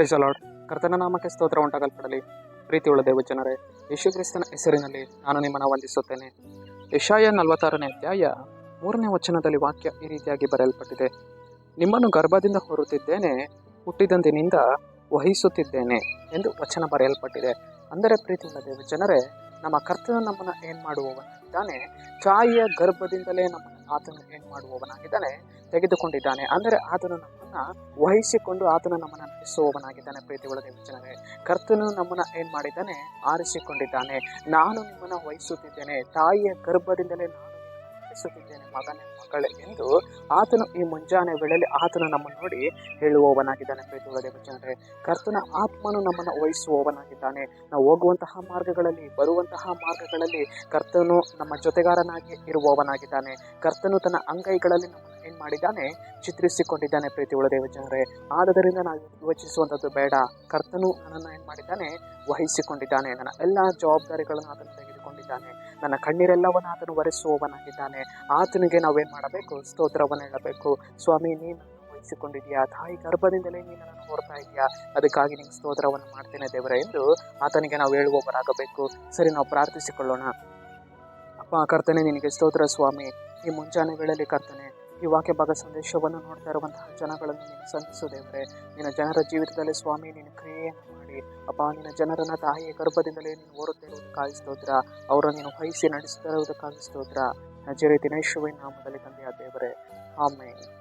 Price ಅಲಾಡ್ ಕರ್ತನ ನಾಮಕ್ಕೆ ಸ್ತೋತ್ರ ಉಂಟಾಗಲ್ಪಡಲಿ. ಪ್ರೀತಿಯುಳ್ಳ ದೇವ ಜನರೇ ಯೇಸು ಕ್ರಿಸ್ತನ ಹೆಸರಿನಲ್ಲಿ ನಾನು ನಿಮ್ಮನ್ನು ವಂದಿಸುತ್ತೇನೆ. ಯಶಾಯ ನಲವತ್ತಾರನೇ ಅಧ್ಯಾಯ ಮೂರನೇ ವಚನದಲ್ಲಿ ವಾಕ್ಯ ಈ ರೀತಿಯಾಗಿ ಬರೆಯಲ್ಪಟ್ಟಿದೆ. ನಿಮ್ಮನ್ನು ಗರ್ಭದಿಂದ ಹೊರುತ್ತಿದ್ದೇನೆ, ಹುಟ್ಟಿದಂದಿನಿಂದ ವಹಿಸುತ್ತಿದ್ದೇನೆ ಎಂದು ವಚನ ಬರೆಯಲ್ಪಟ್ಟಿದೆ. ಅಂದರೆ ಪ್ರೀತಿಯುಳ್ಳ ದೇವ ಜನರೇ, ನಮ್ಮ ಕರ್ತನ ನಮ್ಮನ್ನು ಏನು ಮಾಡುವವನಾಗಿದ್ದಾನೆ ತಾಯಿಯ ಗರ್ಭದಿಂದಲೇ ನಮ್ಮನ್ನು ಆತನು ಏನು ಮಾಡುವವನಾಗಿದ್ದಾನೆ ತೆಗೆದುಕೊಂಡಿದ್ದಾನೆ. ಅಂದರೆ ಆತನು ನಮ್ಮನ್ನ ವಹಿಸಿಕೊಂಡು ಆತನು ನಮ್ಮನ್ನು ನಡೆಸುವವನಾಗಿದ್ದಾನೆ. ಪ್ರೀತಿ ಒಳಗೆ ದೇವಜನರೇ ಕರ್ತನು ನಮ್ಮನ್ನ ಏನ್ ಮಾಡಿದ್ದಾನೆ? ಆರಿಸಿಕೊಂಡಿದ್ದಾನೆ. ನಾನು ನಿಮ್ಮನ್ನ ವಹಿಸುತ್ತಿದ್ದೇನೆ. ತಾಯಿಯ ಗರ್ಭದಿಂದಲೇ ನಾನು ನಡೆಸುತ್ತಿದ್ದೇನೆ ಮಗನೇ, ಮಗಳೇ ಎಂದು ಆತನು ಈ ಮುಂಜಾನೆ ವೇಳೆಯಲ್ಲಿ ಆತನು ನಮ್ಮನ್ನು ನೋಡಿ ಹೇಳುವವನಾಗಿದ್ದಾನೆ. ಪ್ರೀತಿಗಳ ದೇವಜನರೇ ಕರ್ತನ ಆತ್ಮನು ನಮ್ಮನ್ನು ವಹಿಸುವವನಾಗಿದ್ದಾನೆ. ನಾವು ಹೋಗುವಂತಹ ಮಾರ್ಗಗಳಲ್ಲಿ, ಬರುವಂತಹ ಮಾರ್ಗಗಳಲ್ಲಿ ಕರ್ತನು ನಮ್ಮ ಜೊತೆಗಾರನಾಗಿ ಇರುವವನಾಗಿದ್ದಾನೆ. ಕರ್ತನು ತನ್ನ ಅಂಗೈಗಳಲ್ಲಿ ನಮ್ಮನ್ನು ಏನ್ ಮಾಡಿದ್ದಾನೆ? ಚಿತ್ರಿಸಿಕೊಂಡಿದ್ದಾನೆ ಪ್ರೀತಿ ದೇವ ಜನರೇ. ಆದ್ದರಿಂದ ನಾವು ಯೋಚಿಸುವಂಥದ್ದು ಬೇಡ. ಕರ್ತನು ನನ್ನನ್ನು ಏನು ಮಾಡಿದ್ದಾನೆ? ವಹಿಸಿಕೊಂಡಿದ್ದಾನೆ. ನನ್ನ ಎಲ್ಲ ಜವಾಬ್ದಾರಿಗಳನ್ನು ಆತನು ತೆಗೆದುಕೊಂಡಿದ್ದಾನೆ. ನನ್ನ ಕಣ್ಣೀರೆಲ್ಲವನ್ನು ಆತನು ಒರೆಸುವವನಾಗಿದ್ದಾನೆ. ಆತನಿಗೆ ನಾವೇನು ಮಾಡಬೇಕು? ಸ್ತೋತ್ರವನ್ನು ಹೇಳಬೇಕು. ಸ್ವಾಮಿ ನೀನು ವಹಿಸಿಕೊಂಡಿದೆಯಾ ತಾಯಿ ಗರ್ಭದಿಂದಲೇ ನೀನು ನನ್ನನ್ನು ಹೊರತಾ ಇದೆಯಾ ಅದಕ್ಕಾಗಿ ನಿಮ್ಗೆ ಸ್ತೋತ್ರವನ್ನು ಮಾಡ್ತೇನೆ ದೇವರೇ ಎಂದು ಆತನಿಗೆ ನಾವು ಹೇಳುವವರಾಗಬೇಕು. ಸರಿ, ನಾವು ಪ್ರಾರ್ಥಿಸಿಕೊಳ್ಳೋಣ. ಅಪ್ಪ ಕರ್ತನೆ, ನಿನಗೆ ಸ್ತೋತ್ರ ಸ್ವಾಮಿ. ಈ ಮುಂಜಾನೆಗಳಲ್ಲಿ ಕರ್ತನೆ ಈ ವಾಕ್ಯ ಭಾಗ ಸಂದೇಶವನ್ನು ನೋಡ್ತಾ ಇರುವಂತಹ ಜನಗಳನ್ನು ನೀನು ಸಂಧಿಸು ದೇವರೇ. ನಿನ್ನ ಜನರ ಜೀವಿತದಲ್ಲಿ ಸ್ವಾಮಿ ನೀನು ಕ್ರಿಯೆಯನ್ನು ಮಾಡಿ. ಅಪ್ಪ, ನಿನ್ನ ಜನರನ್ನ ತಾಯಿಯ ಗರ್ಭದಿಂದಲೇ ನೀನು ಓರುತ್ತಿರುವುದು ಸ್ತೋತ್ರ. ಅವರನ್ನು ನೀನು ವಹಿಸಿ ನಡೆಸ್ತಾ ಇರುವುದಕ್ಕಾಗಿ ಸ್ತೋತ್ರ. ನಜರಿ ದಿನೇಶ್ವರಿ ನಾಮದಲ್ಲಿ ತಂದೆಯ ದೇವರೇ. ಆಮೇಲೆ